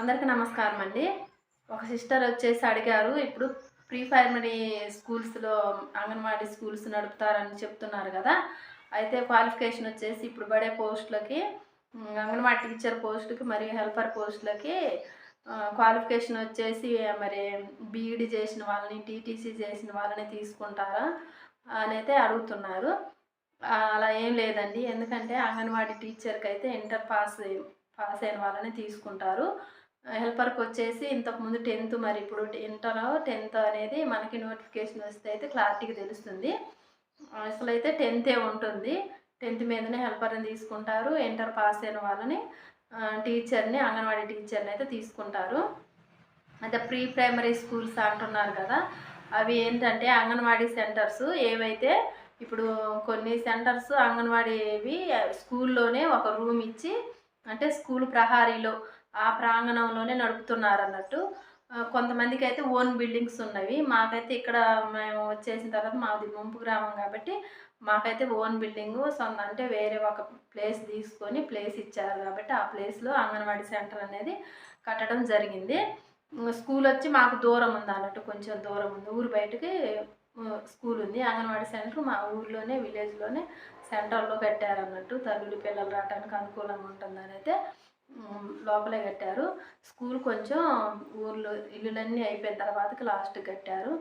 అందరికీ నమస్కారం అండి. ఒక సిస్టర్ వచ్చేసి అడిగారు ఇప్పుడు ప్రీ ప్రైమరీ స్కూల్స్లో అంగన్వాడీ స్కూల్స్ నడుపుతారని చెప్తున్నారు కదా. అయితే క్వాలిఫికేషన్ వచ్చేసి ఇప్పుడు పడే పోస్టులకి అంగన్వాడీ టీచర్ పోస్టులకి మరియు హెల్పర్ పోస్టులకి క్వాలిఫికేషన్ వచ్చేసి మరి బీఈడి చేసిన వాళ్ళని టీటీసీ చేసిన వాళ్ళని తీసుకుంటారా అని అయితే అడుగుతున్నారు. అలా ఏం లేదండి. ఎందుకంటే అంగన్వాడీ టీచర్కి అయితే ఇంటర్ పాస్ పాస్ అయిన వాళ్ళని తీసుకుంటారు. హెల్పర్కి వచ్చేసి ఇంతకుముందు టెన్త్ మరి ఇప్పుడు ఇంటరో టెన్త్ అనేది మనకి నోటిఫికేషన్ వస్తే అయితే క్లారిటీగా తెలుస్తుంది. అసలు అయితే టెన్తే ఉంటుంది. టెన్త్ మీదనే హెల్పర్ని తీసుకుంటారు. ఇంటర్ పాస్ అయిన వాళ్ళని టీచర్ని అంగన్వాడీ టీచర్ని అయితే తీసుకుంటారు. అయితే ప్రీ ప్రైమరీ స్కూల్స్ అంటున్నారు కదా అవి ఏంటంటే అంగన్వాడీ సెంటర్స్ ఏవైతే ఇప్పుడు కొన్ని సెంటర్స్ అంగన్వాడీవి స్కూల్లోనే ఒక రూమ్ ఇచ్చి అంటే స్కూల్ ప్రహారీలో ఆ ప్రాంగణంలోనే నడుపుతున్నారు అన్నట్టు కొంతమందికి అయితే ఓన్ బిల్డింగ్స్ ఉన్నవి. మాకైతే ఇక్కడ మేము వచ్చేసిన తర్వాత మాది ముంపు గ్రామం కాబట్టి మాకైతే ఓన్ బిల్డింగ్ సొంత అంటే వేరే ఒక ప్లేస్ తీసుకొని ప్లేస్ ఇచ్చారు కాబట్టి ఆ ప్లేస్లో అంగన్వాడీ సెంటర్ అనేది కట్టడం జరిగింది. స్కూల్ వచ్చి మాకు దూరం ఉంది అన్నట్టు కొంచెం దూరం ఉంది. ఊరు బయటకి స్కూల్ ఉంది. అంగన్వాడీ సెంటర్ మా ఊర్లోనే విలేజ్లోనే సెంటర్లో కట్టారు అన్నట్టు తల్లులు పిల్లలు రావడానికి అనుకూలంగా ఉంటుందని అయితే లోపలే కట్టారు. స్కూల్ కొంచెం ఊర్లో ఇల్లులన్నీ అయిపోయిన తర్వాతకి లాస్ట్ కట్టారు.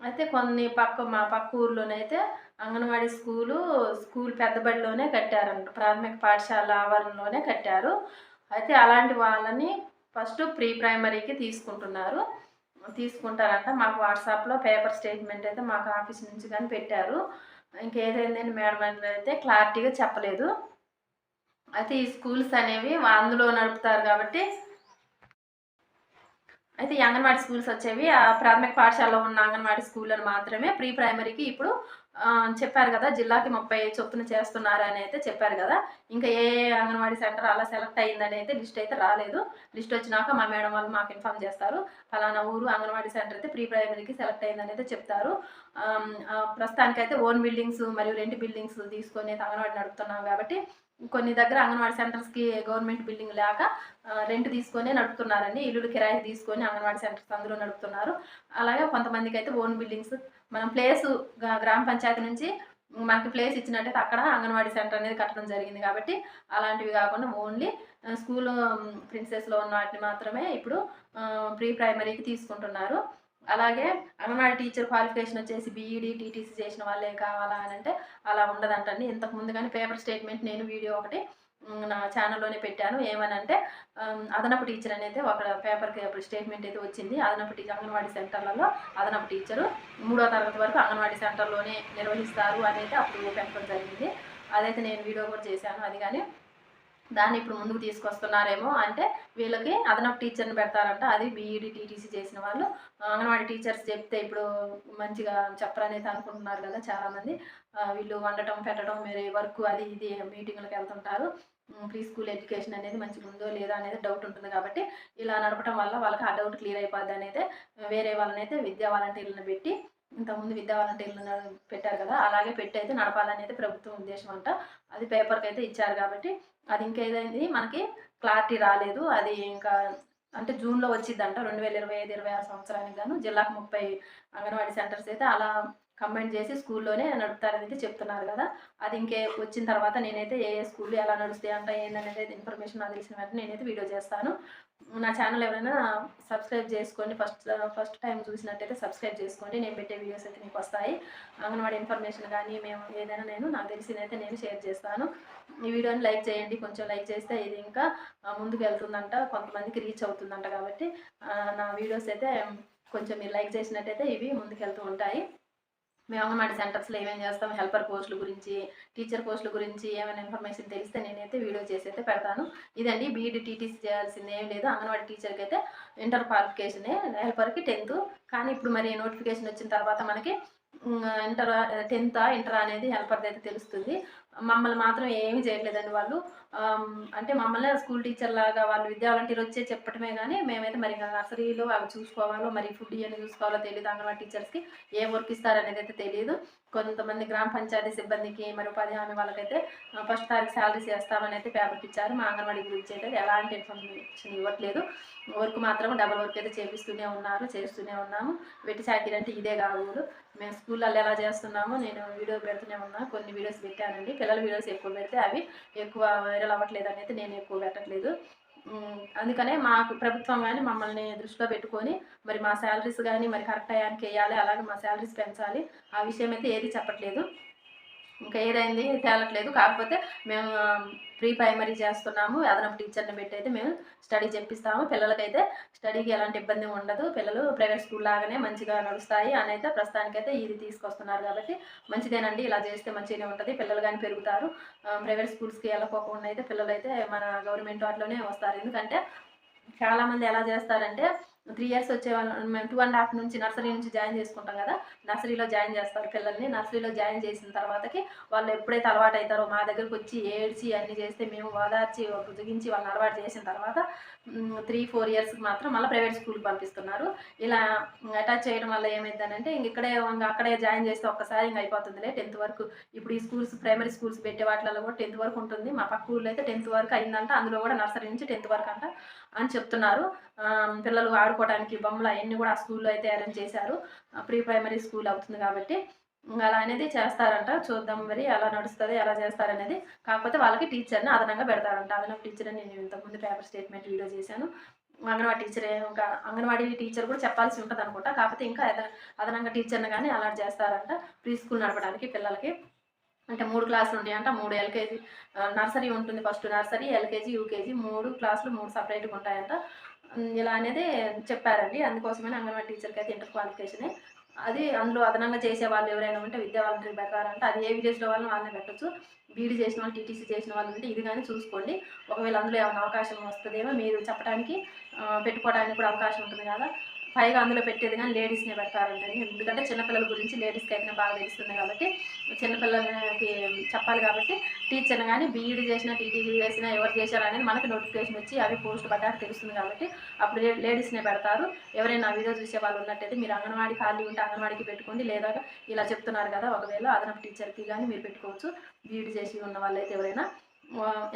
అయితే కొన్ని పక్క మా పక్క ఊర్లోనైతే అంగన్వాడీ స్కూలు స్కూల్ పెద్దబడిలోనే కట్టారంట. ప్రాథమిక పాఠశాల ఆవరణలోనే కట్టారు. అయితే అలాంటి వాళ్ళని ఫస్ట్ ప్రీ ప్రైమరీకి తీసుకుంటున్నారు. తీసుకుంటారంట. మాకు వాట్సాప్లో పేపర్ స్టేట్మెంట్ అయితే మాకు ఆఫీస్ నుంచి కానీ పెట్టారు. ఇంకేదైందని మేడం అయితే క్లారిటీగా చెప్పలేదు. అయితే ఈ స్కూల్స్ అనేవి అందులో నడుపుతారు కాబట్టి అయితే ఈ అంగన్వాడీ స్కూల్స్ వచ్చేవి ఆ ప్రాథమిక పాఠశాలలో ఉన్న అంగన్వాడీ స్కూల్ మాత్రమే ప్రీ ప్రైమరీకి ఇప్పుడు చెప్పారు కదా జిల్లాకి ముప్పై చొప్పున చేస్తున్నారు అని అయితే చెప్పారు కదా. ఇంకా ఏ అంగన్వాడీ సెంటర్ అలా సెలెక్ట్ అయిందని అయితే లిస్ట్ అయితే రాలేదు. లిస్ట్ వచ్చినాక మా మేడం వాళ్ళు మాకు ఇన్ఫామ్ చేస్తారు. ఫలానా ఊరు అంగన్వాడీ సెంటర్ అయితే ప్రీ ప్రైమరీకి సెలెక్ట్ అయిందని అయితే చెప్తారు. ప్రస్తుతానికైతే ఓన్ బిల్డింగ్స్ మరియు రెండు బిల్డింగ్స్ తీసుకొని అయితే అంగన్వాడీ నడుపుతున్నాం కాబట్టి కొన్ని దగ్గర అంగన్వాడీ సెంటర్స్కి గవర్నమెంట్ బిల్డింగ్ లేక రెంట్ తీసుకొని నడుపుతున్నారండి. ఇల్లులు కిరాయి తీసుకొని అంగన్వాడీ సెంటర్స్ అందులో నడుపుతున్నారు. అలాగే కొంతమందికి అయితే ఓన్ బిల్డింగ్స్. మనం ప్లేస్ గ్రామ పంచాయతీ నుంచి మనకి ప్లేస్ ఇచ్చినట్టయితే అక్కడ అంగన్వాడీ సెంటర్ అనేది కట్టడం జరిగింది కాబట్టి అలాంటివి కాకుండా ఓన్లీ స్కూల్ ప్రిన్సెస్లో ఉన్న వాటిని మాత్రమే ఇప్పుడు ప్రీ ప్రైమరీకి తీసుకుంటున్నారు. అలాగే అంగన్వాడీ టీచర్ క్వాలిఫికేషన్ వచ్చేసి బీఈడి టీటీసీ చేసిన వాళ్ళే కావాలా అని అంటే అలా ఉండదంటండి. ఇంతకు ముందు కానీ పేపర్ స్టేట్మెంట్ నేను వీడియో ఒకటి నా ఛానల్లోనే పెట్టాను. ఏమనంటే అదనపు టీచర్ అనేది ఒక పేపర్కి స్టేట్మెంట్ అయితే వచ్చింది. అదనపు టీచర్ అంగన్వాడీ సెంటర్లలో అదనపు టీచరు మూడో తరగతి వరకు అంగన్వాడీ సెంటర్లోనే నిర్వహిస్తారు అనేది అప్పుడు పెట్టడం జరిగింది. అదైతే నేను వీడియో కూడా చేశాను. అది కానీ దాన్ని ఇప్పుడు ముందుకు తీసుకొస్తున్నారేమో అంటే వీళ్ళకి అదనపు టీచర్ని పెడతారంట. అది బీఈడి టీటీసీ చేసిన వాళ్ళు. అంగన్వాడీ టీచర్స్ చెప్తే ఇప్పుడు మంచిగా చెప్పరనేది అనుకుంటున్నారు కదా చాలామంది. వీళ్ళు వండటం పెట్టడం వేరే వర్క్ అది ఇది మీటింగ్లకు వెళ్తుంటారు. ప్రీ స్కూల్ ఎడ్యుకేషన్ అనేది మంచిగా ఉందో లేదా అనేది డౌట్ ఉంటుంది కాబట్టి ఇలా నడపడం వల్ల వాళ్ళకి ఆ డౌట్ క్లియర్ అయిపోద్ది అనేది వేరే వాళ్ళనైతే విద్యా వాలంటీర్లను పెట్టి ఇంతకుముందు విద్యా వాలంటీర్లు పెట్టారు కదా అలాగే పెట్టి అయితే నడపాలనేది ప్రభుత్వం ఉద్దేశం అంట. అది పేపర్కి అయితే ఇచ్చారు కాబట్టి అది ఇంకేదైంది మనకి క్లారిటీ రాలేదు. అది ఇంకా అంటే జూన్లో వచ్చిందంట రెండు వేల ఇరవై ఐదు ఇరవై ఆరు సంవత్సరానికి గాను జిల్లాకు ముప్పై అంగన్వాడీ సెంటర్స్ అయితే అలా కంబైన్ చేసి స్కూల్లోనే నడుపుతారని అయితే చెప్తున్నారు కదా. అది ఇంకే వచ్చిన తర్వాత నేనైతే ఏ ఏ స్కూల్ ఎలా నడుస్తాయి అంట ఏందనేది ఇన్ఫర్మేషన్ నాకు తెలిసిన వెంటనే నేనైతే వీడియో చేస్తాను. నా ఛానల్ ఎవరైనా సబ్స్క్రైబ్ చేసుకోండి. ఫస్ట్ ఫస్ట్ టైం చూసినట్టయితే సబ్స్క్రైబ్ చేసుకోండి. నేను పెట్టే వీడియోస్ అయితే మీకు వస్తాయి. అంగన్వాడీ ఇన్ఫర్మేషన్ కానీ మేము ఏదైనా నేను నాకు తెలిసిందైతే నేను షేర్ చేస్తాను. ఈ వీడియోని లైక్ చేయండి. కొంచెం లైక్ చేస్తే ఇది ఇంకా ముందుకు వెళ్తుందంట. కొంతమందికి రీచ్ అవుతుందంట కాబట్టి నా వీడియోస్ అయితే కొంచెం మీరు లైక్ చేసినట్టయితే ఇవి ముందుకు వెళ్తూ ఉంటాయి. మేము అంగన్వాడీ సెంటర్స్లో ఏమేమి చేస్తాం హెల్పర్ పోస్టుల గురించి టీచర్ పోస్టుల గురించి ఏమైనా ఇన్ఫర్మేషన్ తెలిస్తే నేనైతే వీడియో చేసి అయితే పెడతాను. ఇదండి బీఈడి టీటీసీ చేయాల్సింది ఏం లేదు. అంగన్వాడీ టీచర్కి అయితే ఇంటర్ క్వాలిఫికేషనే హెల్పర్కి టెన్త్. కానీ ఇప్పుడు మరి నోటిఫికేషన్ వచ్చిన తర్వాత మనకి ఇంటర్ టెన్త్ ఇంటర్ అనేది హెల్పర్ అయితే తెలుస్తుంది. మమ్మల్ని మాత్రం ఏమీ చేయట్లేదండి వాళ్ళు. అంటే మమ్మల్ని స్కూల్ టీచర్ లాగా వాళ్ళు విద్యా వాలంటీర్ వచ్చే చెప్పటమే కానీ మేమైతే మరి ఇంకా నర్సరీలో అవి చూసుకోవాలో మరి ఫుడ్ ఇవన్నీ చూసుకోవాలో తెలియదు అంగన్వాడీ టీచర్స్కి. ఏ వర్క్ ఇస్తారనేది అయితే తెలియదు కొంతమంది గ్రామ పంచాయతీ సిబ్బందికి మరి ఉపాధి హామీ వాళ్ళకైతే ఫస్ట్ తారీఖు శాలరీస్ వేస్తామని అయితే పేపర్ ఇచ్చారు. మా అంగన్వాడీ గురించి అయితే ఎలాంటి ఇన్ఫర్మేషన్ ఇవ్వట్లేదు. వర్క్ మాత్రం డబల్ వర్క్ అయితే చేపిస్తూనే ఉన్నారు చేస్తూనే ఉన్నాము. వెట్టి చాకిరీ అంటే ఇదే కాదు మేము స్కూళ్ళల్లో ఎలా చేస్తున్నామో నేను వీడియో పెడుతూనే ఉన్నా. కొన్ని వీడియోస్ పెట్టానండి. పిల్లల వీడియోస్ ఎక్కువ పెడితే అవి ఎక్కువ వైరల్ అవ్వట్లేదు అనేది నేను ఎక్కువ పెట్టట్లేదు. అందుకనే మాకు ప్రభుత్వం కానీ మమ్మల్ని దృష్టిలో పెట్టుకొని మరి మా శాలరీస్ కానీ మరి కరెక్ట్ టయానికి వేయాలి అలాగే మా శాలరీస్ పెంచాలి. ఆ విషయం అయితే ఏది చెప్పట్లేదు. ఇంకా ఏదైంది? తేలట్లేదు. కాకపోతే మేము ప్రీ ప్రైమరీ చేస్తున్నాము. అదనపు టీచర్ని పెట్టి అయితే మేము స్టడీ చెప్పిస్తాము. పిల్లలకైతే స్టడీకి ఎలాంటి ఇబ్బంది ఉండదు. పిల్లలు ప్రైవేట్ స్కూల్ లాగానే మంచిగా నడుస్తాయి అని అయితే ప్రస్తుతానికైతే ఇది తీసుకొస్తున్నారు కాబట్టి మంచిదేనండి. ఇలా చేస్తే మంచిగానే ఉంటుంది. పిల్లలు కానీ పెరుగుతారు. ప్రైవేట్ స్కూల్స్కి వెళ్ళకోకుండా అయితే పిల్లలు అయితే మన గవర్నమెంట్ వాటిలోనే వస్తారు. ఎందుకంటే చాలామంది ఎలా చేస్తారంటే త్రీ ఇయర్స్ వచ్చే వాళ్ళు మేము టూ అండ్ హాఫ్ నుంచి నర్సరీ నుంచి జాయిన్ చేసుకుంటాం కదా నర్సరీలో జాయిన్ చేస్తారు పిల్లల్ని. నర్సరీలో జాయిన్ చేసిన తర్వాతకి వాళ్ళు ఎప్పుడైతే అలవాటు అవుతారో మా దగ్గరకు వచ్చి ఏడ్చి అన్ని చేస్తే మేము ఓదార్చి బుజ్జగించి వాళ్ళని అలవాటు చేసిన తర్వాత త్రీ ఫోర్ ఇయర్స్కి మాత్రం మళ్ళీ ప్రైవేట్ స్కూల్కి పంపిస్తున్నారు. ఇలా అటాచ్ చేయడం వల్ల ఏమైందనంటే ఇంక ఇక్కడే ఇంకా అక్కడే జాయిన్ చేస్తే ఒక్కసారి ఇంకా అయిపోతుందిలే. టెన్త్ వరకు ఇప్పుడు ఈ స్కూల్స్ ప్రైమరీ స్కూల్స్ పెట్టే వాటిలో కూడా టెన్త్ వరకు ఉంటుంది. మా పక్క ఊళ్ళో అయితే టెన్త్ వరకు అయిందంట. అందులో కూడా నర్సరీ నుంచి టెన్త్ వరకు అంట అని చెప్తున్నారు. పిల్లలు ఆడు ఆడుకోవడానికి బొమ్మలు అవన్నీ కూడా ఆ స్కూల్లో అయితే అరేంజ్ చేశారు. ప్రీ ప్రైమరీ స్కూల్ అవుతుంది కాబట్టి అలా అనేది చేస్తారంట. చూద్దాం మరి ఎలా నడుస్తుంది ఎలా చేస్తారనేది. కాకపోతే వాళ్ళకి టీచర్ని అదనంగా పెడతారంట. అదనపు టీచర్ అని నేను ఇంతకుముందు పేపర్ స్టేట్మెంట్ వీడియో చేశాను. అంగన్వాడీ టీచర్ ఇంకా అంగన్వాడీ టీచర్ కూడా చెప్పాల్సి ఉంటుంది అనుకుంటా. కాకపోతే ఇంకా అదనంగా టీచర్ని కానీ అలాట్ చేస్తారంట ప్రీ స్కూల్ నడపడానికి పిల్లలకి. అంటే మూడు క్లాసులు ఉంటాయంట. మూడు ఎల్కేజీ నర్సరీ ఉంటుంది ఫస్ట్ నర్సరీ ఎల్కేజీ యూకేజీ మూడు క్లాసులు మూడు సపరేట్గా ఉంటాయంట. ఇలా అనేది చెప్పారండి. అందుకోసమని అంగన్వాడీ టీచర్కి అయితే ఇంటర్ క్వాలిఫికేషనే. అది అందులో అదనంగా చేసే వాళ్ళు ఎవరైనా ఉంటే విద్యా వాళ్ళని ప్రకారం అంటే అది ఏ విలేజ్లో వాళ్ళని వాళ్ళని పెట్టచ్చు. బీడీ చేసిన వాళ్ళు టీటీసీ చేసిన వాళ్ళు ఉంటే ఇది కానీ చూసుకోండి. ఒకవేళ అందులో ఏమైనా అవకాశం వస్తుందేమో మీరు చెప్పడానికి పెట్టుకోవడానికి కూడా అవకాశం ఉంటుంది కదా. పైగా అందులో పెట్టేది కానీ లేడీస్నే పెడతారంటే ఎందుకంటే చిన్నపిల్లల గురించి లేడీస్కి అయితే బాగా తెలుస్తుంది కాబట్టి చిన్నపిల్లలకి చెప్పాలి కాబట్టి టీచర్ని కానీ బీఈడి చేసిన టీటీసీ చేసినా ఎవరు చేశారు అనేది మనకి నోటిఫికేషన్ వచ్చి అవి పోస్ట్ పడ్డాక తెలుస్తుంది కాబట్టి అప్పుడు లేడీస్నే పెడతారు. ఎవరైనా వీడియో చూసే వాళ్ళు ఉన్నట్టయితే మీరు అంగన్వాడీ ఖాళీ ఉంటే అంగన్వాడీకి పెట్టుకోండి. లేదా ఇలా చెప్తున్నారు కదా ఒకవేళ అదనపు టీచర్కి కానీ మీరు పెట్టుకోవచ్చు. బీఈడి చేసి ఉన్న వాళ్ళైతే ఎవరైనా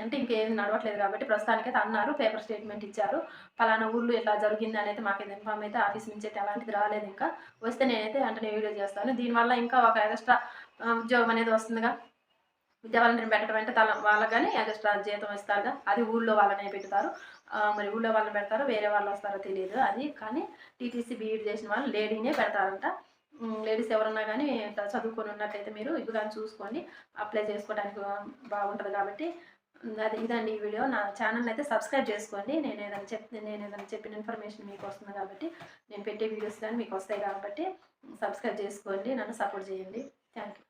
అంటే ఇంకేం నడవట్లేదు కాబట్టి ప్రస్తుతానికైతే అన్నారు పేపర్ స్టేట్మెంట్ ఇచ్చారు. ఫలానా ఊర్లో ఇట్లా జరిగింది అనేది మాకు ఇన్ఫామ్ అయితే ఆఫీస్ నుంచి అయితే అలాంటిది రాలేదు ఇంకా. వస్తే నేనైతే వెంటనే వీడియో చేస్తాను. దీనివల్ల ఇంకా ఒక ఎక్స్ట్రా ఉద్యోగం అనేది వస్తుందిగా. విద్యా వాళ్ళని పెట్టడం అంటే తల వాళ్ళకి కానీ ఎక్స్ట్రా జీతం ఇస్తారుగా. అది ఊళ్ళో వాళ్ళనే పెడతారు. మరి ఊళ్ళో వాళ్ళని పెడతారు వేరే వాళ్ళు వస్తారో తెలియదు అది. కానీ టీటీసీ బీఈడి చేసిన వాళ్ళు లేడీనే పెడతారంట. లేడీస్ ఎవరన్నా కానీ చదువుకొని ఉన్నట్టయితే మీరు ఇవి కానీ చూసుకొని అప్లై చేసుకోవడానికి బాగుంటుంది కాబట్టి. అది ఇదండి ఈ వీడియో. నా ఛానల్ అయితే సబ్స్క్రైబ్ చేసుకోండి. నేను ఏదైనా చెప్ నేను ఏదైనా చెప్పిన ఇన్ఫర్మేషన్ మీకు వస్తుంది కాబట్టి నేను పెట్టే వీడియోస్ కానీ మీకు వస్తాయి కాబట్టి సబ్స్క్రైబ్ చేసుకోండి. నన్ను సపోర్ట్ చేయండి. Thank you